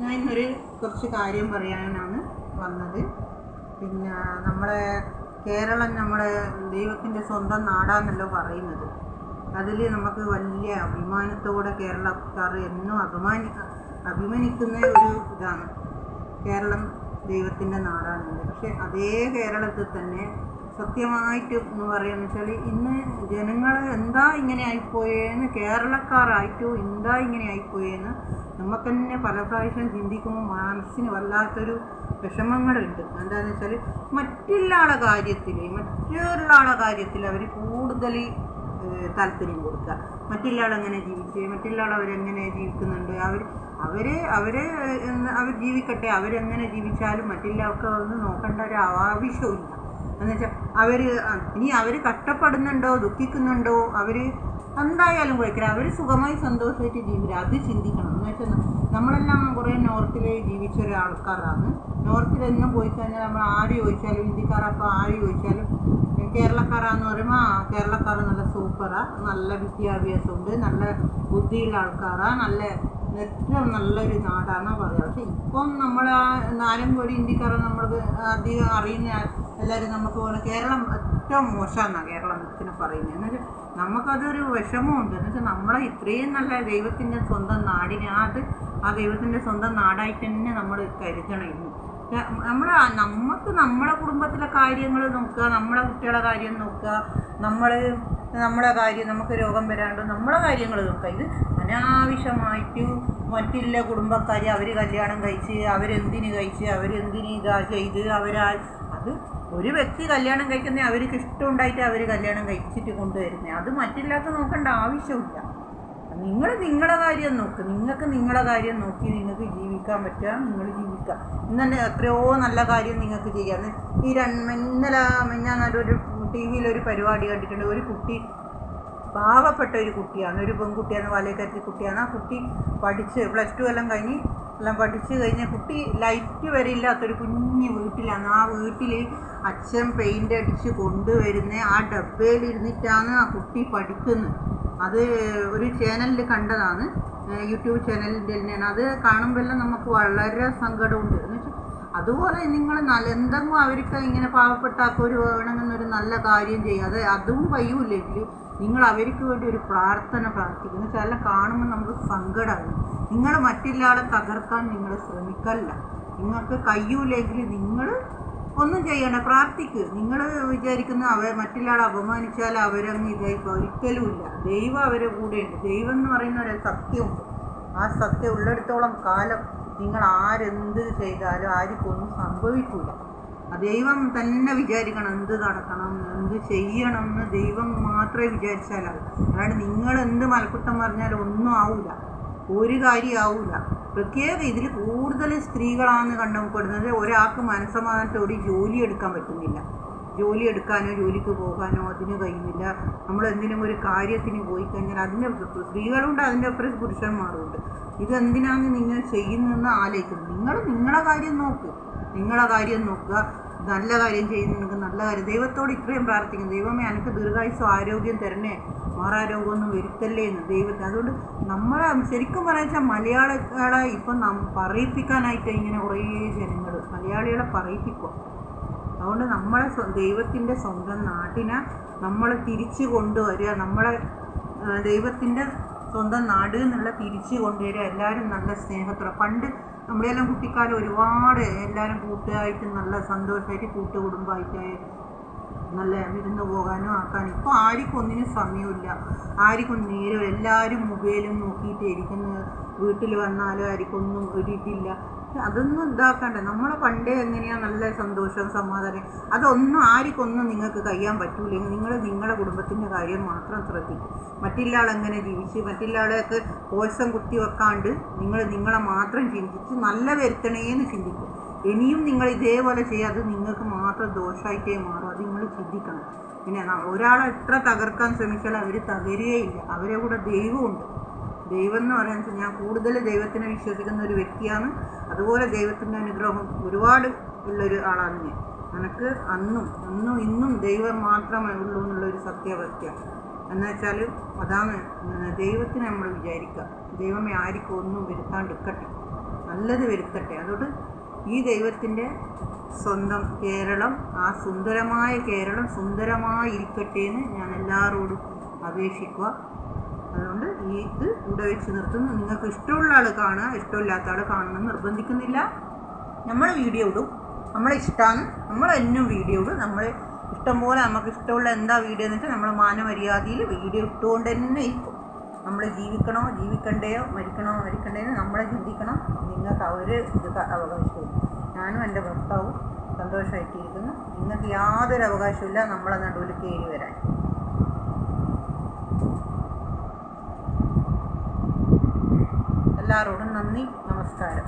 ഞാൻ ഇന്നൊരു കുറച്ച് കാര്യം പറയാനാണ് വന്നത്. പിന്നെ നമ്മുടെ കേരളം നമ്മുടെ ദൈവത്തിന്റെ സ്വന്തം നാടാന്നല്ലോ പറയുന്നത്. അതിൽ നമുക്ക് വലിയ അഭിമാനത്തോടെ കേരളക്കാർ എന്നും അഭിമാനി അഭിമാനിക്കുന്ന ഒരു ഇതാണ്. കേരളം ദൈവത്തിന്റെ നാടാണെന്ന്. പക്ഷെ അതേ കേരളത്തിൽ തന്നെ സത്യമായിട്ട് എന്ന് പറയുന്നത് വെച്ചാൽ ഇന്ന് ജനങ്ങൾ എന്താ ഇങ്ങനെ ആയിപ്പോയെന്ന് കേരളക്കാരായിട്ടും എന്താ ഇങ്ങനെ ആയിപ്പോയെന്ന് നമുക്ക് തന്നെ പല പ്രാവശ്യം ചിന്തിക്കുമ്പോൾ മനസ്സിന് വല്ലാത്തൊരു വിഷമങ്ങളുണ്ട്. എന്താണെന്ന് വെച്ചാൽ മറ്റുള്ള കാര്യത്തിൽ മറ്റുള്ള ആളെ കാര്യത്തിൽ അവർ കൂടുതൽ താല്പര്യം കൊടുക്കുക. മറ്റുള്ള ആളെങ്ങനെ ജീവിച്ച് മറ്റുള്ള ആൾ അവരെങ്ങനെ ജീവിക്കുന്നുണ്ട് അവർ അവർ അവർ അവർ ജീവിക്കട്ടെ അവരെങ്ങനെ ജീവിച്ചാലും മറ്റുള്ള ആൾക്ക് നോക്കേണ്ട ഒരു ആവശ്യമില്ല എന്ന് വെച്ചാൽ അവർ ഇനി അവർ കഷ്ടപ്പെടുന്നുണ്ടോ ദുഃഖിക്കുന്നുണ്ടോ അവർ എന്തായാലും കുഴക്കില്ല. അവർ സുഖമായി സന്തോഷമായിട്ട് ജീവിക്കുക അത് ചിന്തിക്കണം. എന്ന് വെച്ചാൽ നമ്മളെല്ലാം കുറേ നോർത്തിൽ ജീവിച്ച ഒരാൾക്കാരാണ്. നോർത്തിൽ എന്നും പോയി കഴിഞ്ഞാൽ നമ്മൾ ആര് ചോദിച്ചാലും ഹിന്ദിക്കാരപ്പോൾ ആര് ചോദിച്ചാലും കേരളക്കാരാന്ന് പറയുമ്പോൾ ആ കേരളക്കാർ നല്ല സൂപ്പറാ നല്ല വിദ്യാഭ്യാസമുണ്ട് നല്ല ബുദ്ധിയുള്ള ആൾക്കാരാ നല്ല ഏറ്റവും നല്ലൊരു നാടാണെന്നാണ് പറയുക പക്ഷെ ഇപ്പം നമ്മൾ നാലും കോടി ഇന്ത്യക്കാരെ നമ്മൾ അധികം അറിയുന്ന എല്ലാവരും നമുക്ക് പോകണം കേരളം ഏറ്റവും മോശമെന്നാണ് കേരളം ഇതിനെ പറയുന്നത് എന്നുവെച്ചാൽ നമുക്കതൊരു വിഷമമുണ്ട്. എന്നുവെച്ചാൽ നമ്മളെ ഇത്രയും നല്ല ദൈവത്തിന്റെ സ്വന്തം നാടിനെ അത് ആ ദൈവത്തിന്റെ സ്വന്തം നാടായി തന്നെ നമ്മൾ കരുതണം നമ്മൾ നമുക്ക് നമ്മുടെ കുടുംബത്തിലെ കാര്യങ്ങൾ നോക്കുക നമ്മളെ കുട്ടികളെ കാര്യം നോക്കുക നമ്മൾ നമ്മുടെ കാര്യം നമുക്ക് രോഗം വരാണ്ട് നമ്മുടെ കാര്യങ്ങൾ നോക്കുക. ഇത് അനാവശ്യമായിട്ട് മറ്റുള്ള കുടുംബക്കാർ അവർ കല്യാണം കഴിച്ച് അവരെന്തിന് കഴിച്ച് അവരെന്തിന് ഇതാ ചെയ്ത് അവരാ ഒരു വ്യക്തി കല്യാണം കഴിക്കുന്ന അവർക്ക് ഇഷ്ടമുണ്ടായിട്ട് അവർ കല്യാണം കഴിച്ചിട്ട് കൊണ്ടുവരുന്നത് അത് മറ്റില്ലാത്ത നോക്കേണ്ട ആവശ്യമില്ല. നിങ്ങൾ നിങ്ങളുടെ കാര്യം നോക്ക്. നിങ്ങൾക്ക് നിങ്ങളുടെ കാര്യം നോക്കി നിങ്ങൾക്ക് ജീവിക്കാൻ പറ്റുക നിങ്ങൾ ജീവിക്കുക. ഇന്നെ എത്രയോ നല്ല കാര്യം നിങ്ങൾക്ക് ചെയ്യാം. ഈ രണ്ട് ഇന്നലെ ഞാൻ ഒരു ടി വിയിലൊരു പരിപാടി കണ്ടിട്ടുണ്ട്. ഒരു കുട്ടി പാവപ്പെട്ട ഒരു കുട്ടിയാണ്. ഒരു പെൺകുട്ടിയാണ് വലയക്കരത്തി കുട്ടിയാണ്. ആ കുട്ടി പഠിച്ച് പ്ലസ് ടു എല്ലാം കഴിഞ്ഞ് എല്ലാം പഠിച്ചു കഴിഞ്ഞ കുട്ടി ലൈറ്റ് വരെ ഇല്ലാത്തൊരു കുഞ്ഞു വീട്ടിലാണ്. ആ വീട്ടിൽ അച്ഛൻ പെയിന്റ് അടിച്ച് കൊണ്ടുവരുന്ന ആ ഡബ്ബയിൽ ഇരുന്നിട്ടാണ് ആ കുട്ടി പഠിക്കുന്നത് അത് ഒരു ചാനലിൽ കണ്ടതാണ്. യൂട്യൂബ് ചാനലിന്റെ തന്നെയാണ്. അത് കാണുമ്പോഴെല്ലാം നമുക്ക് വളരെ സങ്കടമുണ്ട്. എന്ന് വെച്ചാൽ അതുപോലെ നിങ്ങൾ നല്ല എന്തെങ്കിലും അവർക്ക് ഇങ്ങനെ പാവപ്പെട്ടാക്കവർ വേണമെന്നൊരു നല്ല കാര്യം ചെയ്യുക അത് കഴിയൂല്ലെങ്കിൽ നിങ്ങൾ അവർക്ക് വേണ്ടി ഒരു പ്രാർത്ഥന പ്രാർത്ഥിക്കുന്നു വെച്ചാൽ കാണുമ്പോൾ നമുക്ക് സങ്കടമാണ് നിങ്ങൾ മറ്റുള്ള തകർക്കാൻ നിങ്ങൾ ശ്രമിക്കല്ല. നിങ്ങൾക്ക് കഴിയൂലെങ്കിൽ നിങ്ങൾ ഒന്നും ചെയ്യണ്ട പ്രാർത്ഥിക്കുക നിങ്ങൾ വിചാരിക്കുന്ന അവർ മറ്റുള്ളയാളെ അപമാനിച്ചാൽ അവരങ്ങ് ഇതായിപ്പോൾ ഒരിക്കലുമില്ല ദൈവം അവരെ കൂടെയുണ്ട്. ദൈവം എന്ന് പറയുന്ന ഒരു സത്യമുണ്ട്. ആ സത്യം ഉള്ളിടത്തോളം കാലം നിങ്ങൾ ആരെന്ത് ചെയ്താലും ആർക്കൊന്നും സംഭവിക്കില്ല ആ ദൈവം തന്നെ വിചാരിക്കണം എന്ത് നടക്കണം എന്ത് ചെയ്യണം എന്ന് ദൈവം മാത്രമേ വിചാരിച്ചാലാവും അതായത് നിങ്ങൾ എന്ത് മലക്കുട്ടം പറഞ്ഞാലും ഒന്നും ആവില്ല ഒരു കാര്യമാവില്ല പ്രത്യേക ഇതിൽ കൂടുതൽ സ്ത്രീകളാണെന്ന് കണ്ടുപെടുന്നത് ഒരാൾക്ക് മനസ്സമാധാനത്തോടെ ജോലി എടുക്കാൻ പറ്റുന്നില്ല. ജോലി എടുക്കാനോ ജോലിക്ക് പോകാനോ അതിന് കഴിയുന്നില്ല. നമ്മൾ എന്തിനും ഒരു കാര്യത്തിന് പോയി കഴിഞ്ഞാൽ അതിന്റെ സ്ത്രീകളുണ്ട് അതിന്റെ അപ്പുറം പുരുഷന്മാരുണ്ട്. ഇതെന്തിനാണ് നിങ്ങൾ ചെയ്യുന്നതെന്ന് ആലോചിക്കുന്നത് നിങ്ങൾ നിങ്ങളെ കാര്യം നോക്ക്. നിങ്ങളുടെ കാര്യം നോക്കുക. നല്ല കാര്യം ചെയ്യുന്നതിന് നല്ല കാര്യം. ദൈവത്തോട് ഇത്രയും പ്രാർത്ഥിക്കുന്നു. ദൈവമേ എനിക്ക് ദീർഘായുസ്സും ആരോഗ്യം തരണേ. മാറാരോഗമൊന്നും വരുത്തല്ലേ എന്ന് ദൈവത്തെ. അതുകൊണ്ട് നമ്മളെ ശരിക്കും പറയാച്ചാൽ മലയാളികളെ ഇപ്പം നം പറയിപ്പിക്കാനായിട്ട് ഇങ്ങനെ കുറേ ജനങ്ങൾ മലയാളികളെ പറയിപ്പിക്കുക അതുകൊണ്ട് നമ്മളെ ദൈവത്തിന്റെ സ്വന്തം നാട്ടിനെ നമ്മൾ തിരിച്ചു കൊണ്ടുവരിക. നമ്മളെ ദൈവത്തിന്റെ സ്വന്തം നാട് എന്നുള്ള തിരിച്ചു കൊണ്ടുവരിക എല്ലാവരും നല്ല സ്നേഹത്തോടെ. പണ്ട് നമ്മളെല്ലാം കുട്ടിക്കാലം ഒരുപാട് എല്ലാവരും കൂട്ടുകായിട്ട് നല്ല സന്തോഷമായിട്ട് കൂട്ടുകുടുംബമായിട്ട് നല്ല വിരുന്ന് പോകാനും ആക്കാനും. ഇപ്പോൾ ആർക്കും ഒന്നിനും സമയമില്ല. ആർക്കും നേരം എല്ലാവരും മൊബൈലും നോക്കിയിട്ടേ ഇരിക്കുന്നത്. വീട്ടിൽ വന്നാലും ആർക്കൊന്നും ഒരു ഇതില്ല. അതൊന്നും ഇതാക്കണ്ട. നമ്മൾ പണ്ടേ എങ്ങനെയാ നല്ല സന്തോഷം സമാധാനം. അതൊന്നും ആർക്കൊന്നും നിങ്ങൾക്ക് കഴിയാൻ പറ്റൂലെങ്കിൽ നിങ്ങൾ നിങ്ങളുടെ കുടുംബത്തിന്റെ കാര്യം മാത്രം ശ്രദ്ധിക്കും. മറ്റുള്ള ആളെങ്ങനെ ജീവിച്ച് മറ്റുള്ള ആളെയൊക്കെ കോശം കുത്തി വെക്കാണ്ട് നിങ്ങൾ നിങ്ങളെ മാത്രം ചിന്തിച്ച് നല്ല വരുത്തണേന്ന് ചിന്തിക്കും. ഇനിയും നിങ്ങൾ ഇതേപോലെ ചെയ്യുക അത് നിങ്ങൾക്ക് മാത്രം ദോഷമായിട്ടേ മാറും. അത് നിങ്ങൾ ചിന്തിക്കണം. പിന്നെ ഒരാളെ എത്ര തകർക്കാൻ ശ്രമിച്ചാൽ അവർ തകരുകയില്ല. അവരെ കൂടെ ദൈവമുണ്ട്. ദൈവം എന്ന് പറയുന്നത് ഞാൻ കൂടുതൽ ദൈവത്തിനെ വിശ്വസിക്കുന്ന ഒരു വ്യക്തിയാണ്. അതുപോലെ ദൈവത്തിന്റെ അനുഗ്രഹം ഒരുപാട് ഉള്ളൊരു ആളാണ് ഞാൻ. എനിക്ക് അന്നും അന്നും ഇന്നും ദൈവം മാത്രമേ ഉള്ളൂ എന്നുള്ളൊരു സത്യാവസ്ഥ എന്ന് വെച്ചാൽ അതാണ് ദൈവത്തിന് നമ്മൾ വിചാരിക്കുക. ദൈവമേ ആർക്കും ഒന്നും വരുത്താണ്ടിരിക്കട്ടെ. നല്ലത് വരുത്തട്ടെ. അതുകൊണ്ട് ഈ ദൈവത്തിന്റെ സ്വന്തം കേരളം ആ സുന്ദരമായ കേരളം സുന്ദരമായിരിക്കട്ടെ എന്ന് ഞാൻ എല്ലാവരോടും അപേക്ഷിക്കുക. അതുകൊണ്ട് ഈ ഇത് ഇവിടെ വെച്ച് നിർത്തുന്നു. നിങ്ങൾക്ക് ഇഷ്ടമുള്ള ആൾ കാണുക ഇഷ്ടമില്ലാത്ത ആൾ കാണണം നിർബന്ധിക്കുന്നില്ല. നമ്മൾ വീഡിയോ ഇടും. നമ്മളെ ഇഷ്ടമാണ് നമ്മൾ എന്നും വീഡിയോ ഇടും. നമ്മൾ ഇഷ്ടം പോലെ നമുക്ക് ഇഷ്ടമുള്ള എന്താ വീഡിയോ എന്നിട്ട് നമ്മൾ മാനമര്യാദയിൽ വീഡിയോ ഇട്ടുകൊണ്ട് തന്നെ ഇരിക്കും. നമ്മൾ ജീവിക്കണോ ജീവിക്കണ്ടയോ മരിക്കണോ മരിക്കണ്ടേന്ന് നമ്മളെ ചിന്തിക്കണം. നിങ്ങൾക്ക് അവർ ഇത് അവകാശവും ഞാനും എന്റെ ഭർത്താവും സന്തോഷമായിട്ടിരിക്കുന്നു. നിങ്ങൾക്ക് യാതൊരു അവകാശമില്ല നമ്മളെ നടുവിൽ കയറി വരാൻ. എല്ലാവരോടും നന്ദി. നമസ്കാരം.